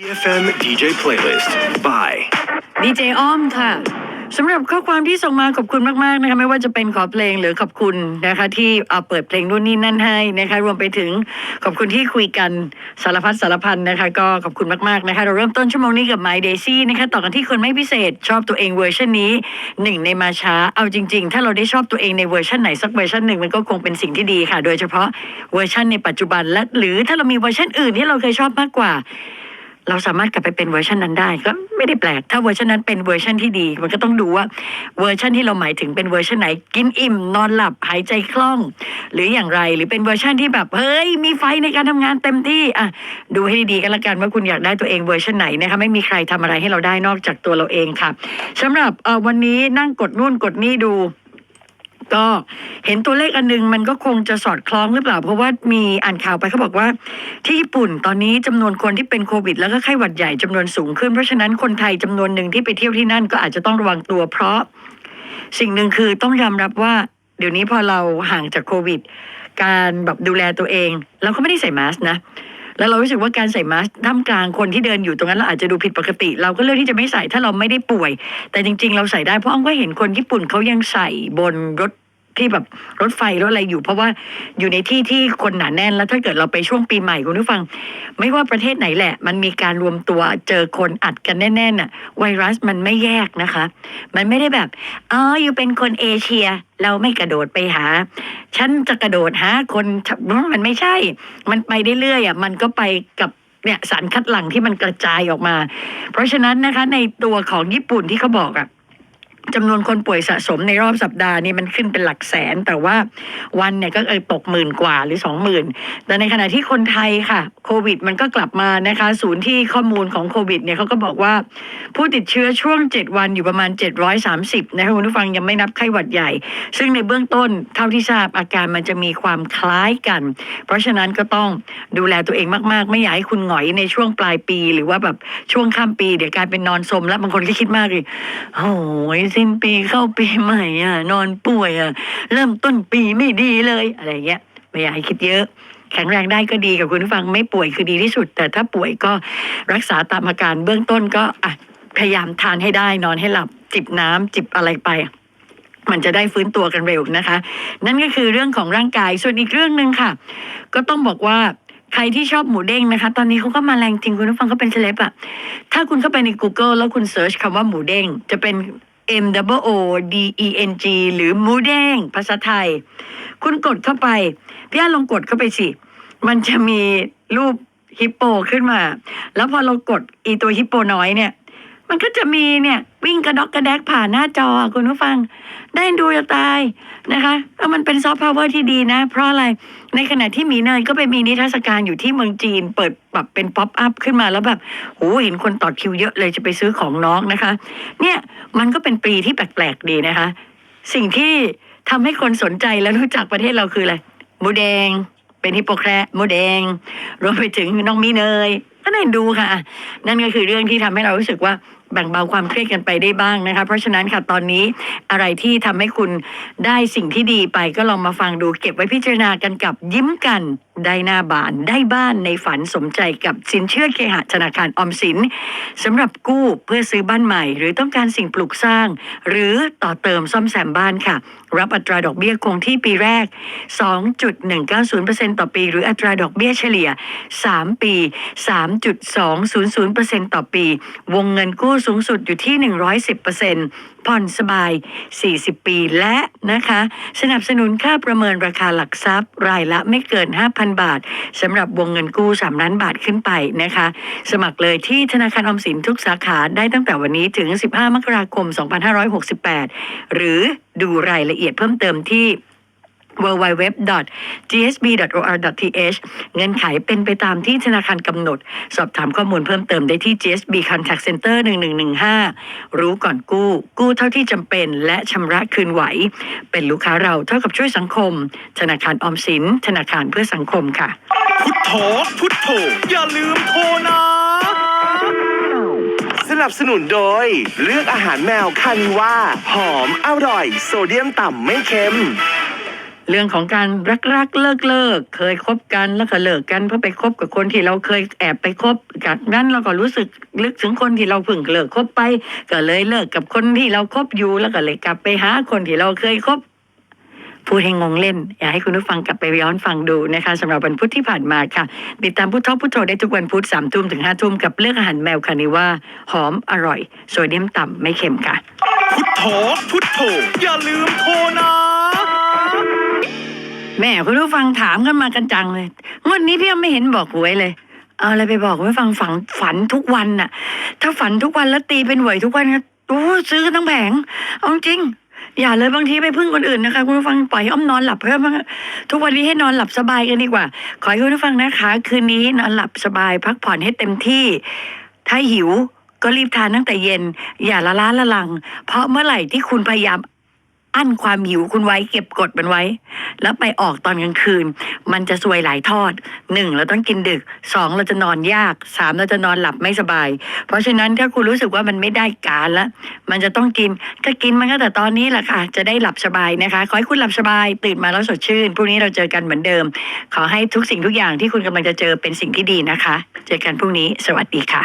FM DJ Playlist by ดีเจอ้อมค่ะสำหรับข้อความที่ส่งมาขอบคุณมากๆนะคะไม่ว่าจะเป็นขอเพลงหรือขอบคุณนะคะ ที่เอาเปิดเพลงนู่นนี่นั่นให้นะคะ รวมไปถึงขอบคุณที่คุยกันสารพัดสารพันนะคะ ก็ขอบคุณมากๆนะคะ เราเริ่มต้นชั่วโมงนี้กับ My Daisy นะคะต่อกันที่คนไม่พิเศษชอบตัวเองเวอร์ชันนี้หนึ่งในมาช้าเอาจริง ๆ ถ้าเราได้ชอบตัวเองในเวอร์ชันไหนสักเวอร์ชันหนึ่งมันก็คงเป็นสิ่งที่ดีค่ะ โดยเฉพาะเวอร์ชันในปัจจุบันและหรือถ้าเรามีเวอร์ชันอื่นที่เราเคยชอบมากกว่า เราสามารถกลับไปเป็นเวอร์ชันนั้นได้ก็ไม่ได้แปลก ถ้าเวอร์ชันนั้นเป็นเวอร์ชันที่ดี มันก็ต้องดูว่าเวอร์ชันที่เราหมายถึงเป็นเวอร์ชันไหน กินอิ่ม นอนหลับหายใจคล่อง หรืออย่างไรหรือเป็นเวอร์ชันที่แบบเฮ้ยมีไฟในการทำงานเต็มที่อะดูให้ดีๆกันละกันว่าคุณอยากได้ตัวเองเวอร์ชันไหนนะคะไม่มีใครทำอะไรให้เราได้นอกจากตัวเราเองค่ะสำหรับวันนี้นั่งกดนู่นกดนี่ดู ก็เห็นตัวเลขอันนึงมันก็คงจะสอดคล้องหรือเปล่า เพราะว่ามีอ่านข่าวไปเขาบอกว่า ที่ญี่ปุ่นตอนนี้จำนวนคนที่เป็นโควิด แล้วก็ไข้หวัดใหญ่จำนวนสูงขึ้นเพราะฉะนั้นคนไทยจำนวนหนึ่งที่ไปเที่ยวที่นั่นก็อาจจะต้องระวังตัวเพราะ สิ่งหนึ่งคือต้องยอมรับว่า เดี๋ยวนี้พอเราห่างจากโควิด การแบบดูแลตัวเองเราก็ไม่ได้ใส่มาสก์นะ แล้วเรารู้สึกว่าการใส่มาสก์ท่ามกลางคนที่เดินอยู่ตรงนั้นเราอาจจะดูผิดปกติ เราก็เลือกที่จะไม่ใส่ถ้าเราไม่ได้ป่วย แต่จริง ๆ เราใส่ได้เพราะอ้อมก็เห็นคนญี่ปุ่นเขายังใส่บนรถ ที่แบบรถไฟรถอะไรอยู่ เพราะว่าอยู่ในที่ที่คนหนาแน่นแล้วถ้าเกิดเราไปช่วงปีใหม่คุณผู้ฟัง ไม่ว่าประเทศไหนแหละ มันมีการรวมตัวเจอคนอัดกันแน่ๆน่ะ ไวรัสมันไม่แยกนะคะ มันไม่ได้แบบอ๋ออยู่เป็นคนเอเชียเราไม่กระโดดไปหา ฉันจะกระโดดหาคนมันไม่ใช่ มันไปเรื่อยๆอะมันก็ไปกับเนี่ยสารคัดหลั่งที่มันกระจายออกมา เพราะฉะนั้นนะคะในตัวของญี่ปุ่นที่เขาบอกอะ จำนวนคนป่วยสะสมในรอบสัปดาห์นี้มันขึ้นเป็นหลักแสน แต่ว่าวันเนี่ยก็เออตกหมื่นกว่าหรือสองหมื่นแต่ในขณะที่คนไทยค่ะโควิดมันก็กลับมานะคะ ศูนย์ที่ข้อมูลของโควิดเนี่ยเขาก็บอกว่าผู้ติดเชื้อช่วง 7 วันอยู่ประมาณ 730 นะคะคุณผู้ฟังยังไม่นับไข้หวัดใหญ่ ซึ่งในเบื้องต้นเท่าที่ทราบอาการมันจะมีความคล้ายกัน เพราะฉะนั้นก็ต้องดูแลตัวเองมาก ๆ ไม่อยากให้คุณหงอยในช่วงปลายปี หรือว่าแบบช่วงข้ามปี เดี๋ยวกลายเป็นนอนสมแล้วบางคนก็คิดมากเลยโอ้ยสินปีเข้าปีใหม่อะ นอนป่วยอะ เริ่มต้นปีไม่ดีเลยอะไรเงี้ยไม่อยากให้คิดเยอะแข็งแรงได้ก็ดีกับคุณผู้ฟังไม่ป่วยคือดีที่สุด แต่ถ้าป่วยก็รักษาตามอาการเบื้องต้นก็อะพยายามทานให้ได้นอนให้หลับ จิบน้ำจิบอะไรไป มันจะได้ฟื้นตัวกันเร็วนะคะ นั่นก็คือเรื่องของร่างกายส่วนอีกเรื่องหนึ่งค่ะ ก็ต้องบอกว่าใครที่ชอบหมูเด้งนะคะ ตอนนี้เขาก็มาแรงจริงคุณผู้ฟังก็เป็นเซเลบอะถ้าคุณเข้าไปใน Google แล้วคุณเซิร์ชคำว่าหมูเด้งจะเป็น M W O D E N G หรือหมูแดงภาษาไทย คุณกดเข้าไป พี่อาลองกดเข้าไปสิ มันจะมีรูปฮิปโปขึ้นมา แล้วพอเรากดอีตัวฮิปโปน้อยเนี่ย มันก็จะมีเนี่ยวิ่งกระดอกกระแดกผ่านหน้าจอคุณผู้ฟัง ได้ดูจะตายนะคะแล้วมันเป็นซอฟต์พาวเวอร์ที่ดีนะ เพราะอะไรในขณะที่มีเนยก็ไปมีนิทรรศการอยู่ที่เมืองจีน เปิดแบบเป็นป๊อปอัพขึ้นมาแล้วแบบโหเห็นคนต่อคิวเยอะเลยจะไปซื้อของน้องนะคะ เนี่ยมันก็เป็นปีที่แปลกๆดีนะคะ สิ่งที่ทำให้คนสนใจและรู้จักประเทศเราคืออะไรหมูแดง เป็นฮิปโปแคร์หมูแดง รวมไปถึงน้องมีเนยก็น่าเอ็นดูค่ะ นั่นก็คือเรื่องที่ทำให้เรารู้สึกว่า แบ่งเบาความเครียดกันไปได้บ้างนะคะ เพราะฉะนั้นค่ะตอนนี้อะไรที่ทำให้คุณได้สิ่งที่ดีไปก็ลองมาฟังดูเก็บไว้พิจารณากันกับยิ้มกัน ได้หน้าบานได้บ้านในฝันสมใจกับสินเชื่อเคหะธนาคารออมสินสำหรับกู้เพื่อซื้อบ้านใหม่ หรือต้องการสิ่งปลูกสร้าง หรือต่อเติมซ่อมแซมบ้านค่ะ รับอัตราดอกเบี้ยคงที่ปีแรก 2.190%ต่อปี หรืออัตราดอกเบี้ยเฉลี่ย 3 ปี 3.200%ต่อปี วงเงินกู้สูงสุดอยู่ที่ 110%ผ่อนสบาย 40 ปีและนะคะ สนับสนุนค่าประเมินราคาหลักทรัพย์ รายละไม่เกิน 5,000บาทสำหรับวงเงินกู้ 3 ล้านบาทขึ้นไปนะคะ สมัครเลยที่ธนาคารออมสินทุกสาขาได้ตั้งแต่วันนี้ถึง 15 มกราคม 2568 หรือดูรายละเอียดเพิ่มเติมที่ www.gsb.or.th เงื่อนไขเป็นไปตามที่ธนาคารกำหนด สอบถามข้อมูลเพิ่มเติมได้ที่ GSB Contact Center 1115 รู้ก่อนกู้ กู้เท่าที่จำเป็น และชำระคืนไหว เป็นลูกค้าเราเท่ากับช่วยสังคม ธนาคารออมสิน ธนาคารเพื่อสังคมค่ะ พุทโธพุทโธอย่าลืมโทรนะ สนับสนุนโดย เลือกอาหารแมวคานิว่า หอมอร่อย โซเดียมต่ำไม่เค็ม เรื่องของการรักรักเลิกเลิกเคยคบกันแล้วก็เลิกกันเพราะไปคบกับคนที่เราเคยแอบไปคบจากนั้นเราก็รู้สึกลึกถึงคนที่เราเพิ่งเลิกคบไป ก็เลยเลิกกับคนที่เราคบอยู่แล้วก็เลยกลับไปหาคนที่เราเคยคบพูดให้งงเล่น อยากให้คุณผู้ฟังกลับไปย้อนฟังดูนะคะสำหรับวันพุธที่ผ่านมาค่ะ ติดตามพุทธพุทโธได้ทุกวันพุธสามทุ่มถึงห้าทุ่มกับเลือกอาหารแมวคานิว่าหอมอร่อย โซเดียมต่ำไม่เค็มค่ะ พุทโธพุทโธอย่าลืมโทรนะ แม่คุณผู้ฟังถามกันมากันจังเลยงวดนี้พี่ยังไม่เห็นบอกหวยเลย เอาอะไรไปบอกคุณผู้ฟังฝังฝันทุกวันน่ะ ถ้าฝันทุกวันแล้วตีเป็นหวยทุกวันก็โอ้ซื้อกันทั้งแผงเอาจริง อย่าเลยบางทีไปพึ่งคนอื่นนะคะ คุณผู้ฟังปล่อยอ้อมนอนหลับเพิ่มทุกวันนี้ให้นอนหลับสบายกันดีกว่า ขอให้คุณผู้ฟังนะคะ คืนนี้นอนหลับสบายพักผ่อนให้เต็มที่ ถ้าหิวก็รีบทานตั้งแต่เย็น อย่าละล้าละลัง เพราะเมื่อไหร่ที่คุณพยายาม อั้นความหิวคุณไว้เก็บกดมันไว้ แล้วไปออกตอนกลางคืน มันจะซวยหลายทอดหนึ่งเราต้องกินดึกสองเราจะนอนยากสามเราจะนอนหลับไม่สบาย เพราะฉะนั้นถ้าคุณรู้สึกว่ามันไม่ได้การแล้วมันจะต้องกินก็กินมันก็แต่ตอนนี้แหละค่ะ จะได้หลับสบายนะคะขอให้คุณหลับสบาย ตื่นมาแล้วสดชื่นพรุ่งนี้เราเจอกันเหมือนเดิม ขอให้ทุกสิ่งทุกอย่างที่คุณกำลังจะเจอเป็นสิ่งที่ดีนะคะ เจอกันพรุ่งนี้ สวัสดีค่ะ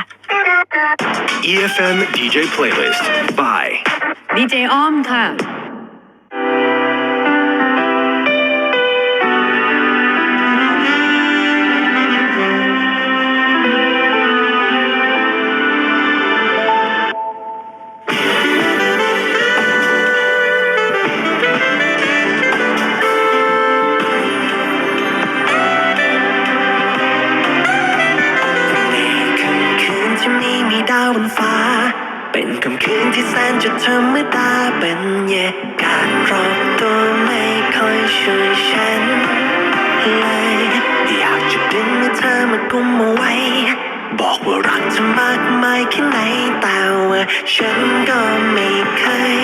EFM DJ Playlist by ดีเจอ้อมค่ะาวบนฟ้า เป็นคำคืนที่แสนจะธรรมดาเป็นเยการรอบตัวไม่ค่อยช่วยฉันเลยอยากจะดึงมือเธอมากุมเอาไว้ บอกว่ารักเธอมากมายแค่ไหนแต่ว่าฉันก็ไม่เคย